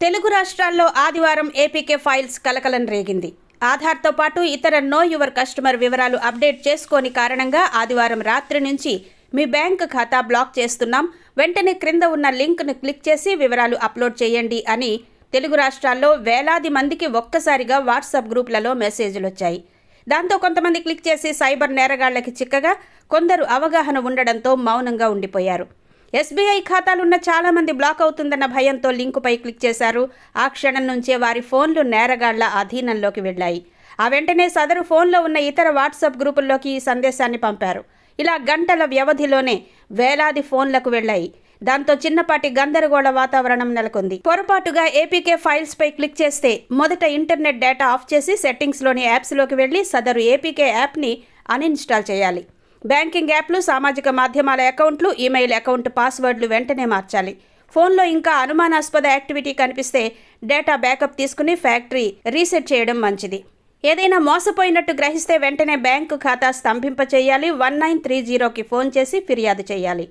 తెలుగు రాష్ట్రాల్లో ఆదివారం APK files కలకలం రేగింది. ఆధార్తో పాటు ఇతర నో యువర్ కస్టమర్ వివరాలు అప్డేట్ చేసుకోని కారణంగా ఆదివారం రాత్రి నుంచి మీ బ్యాంక్ ఖాతా బ్లాక్ చేస్తున్నాం. వెంటనే క్రింద ఉన్న లింక్ను క్లిక్ చేసి వివరాలు అప్లోడ్ చేయండి అని తెలుగు రాష్ట్రాల్లో వేలాది మందికి ఒక్కసారిగా వాట్సాప్ గ్రూపులలో మెసేజ్లు వచ్చాయి. దాంతో కొంతమంది క్లిక్ చేసి సైబర్ నేరగాళ్ళకి చిక్కగా కొందరు అవగాహన ఉండడంతో మౌనంగా ఉండిపోయారు. ఎస్బీఐ ఖాతాలున్న చాలా మంది బ్లాక్ అవుతుందన్న భయంతో లింకుపై క్లిక్ చేశారు. ఆ క్షణం నుంచే వారి ఫోన్లు నేరగాళ్ళ అధీనంలోకి వెళ్ళాయి. ఆ వెంటనే సదరు ఫోన్లో ఉన్న ఇతర వాట్సాప్ గ్రూపుల్లోకి ఈ సందేశాన్ని పంపారు. ఇలా గంటల వ్యవధిలోనే వేలాది ఫోన్లకు వెళ్ళాయి. దాంతో చిన్నపాటి గందరగోళ వాతావరణం నెలకొంది. పొరపాటుగా ఏపీకే ఫైల్స్ పై క్లిక్ చేస్తే మొదట ఇంటర్నెట్ డేటా ఆఫ్ చేసి సెట్టింగ్స్లోని యాప్స్లోకి వెళ్ళి సదరు ఏపీకే యాప్ని అన్ఇన్స్టాల్ చేయాలి. బ్యాంకింగ్ యాప్లు సామాజిక మాధ్యమాల అకౌంట్లు ఈమెయిల్ అకౌంట్ పాస్వర్డ్లు వెంటనే మార్చాలి. ఫోన్లో ఇంకా అనుమానాస్పద యాక్టివిటీ కనిపిస్తే డేటా బ్యాకప్ తీసుకుని ఫ్యాక్టరీ రీసెట్ చేయడం మంచిది. ఏదైనా మోసపోయినట్టు గ్రహిస్తే వెంటనే బ్యాంకు ఖాతా స్తంభింప చేయాలి వన్ నైన్ త్రీ జీరోకి ఫోన్ చేసి ఫిర్యాదు చేయాలి.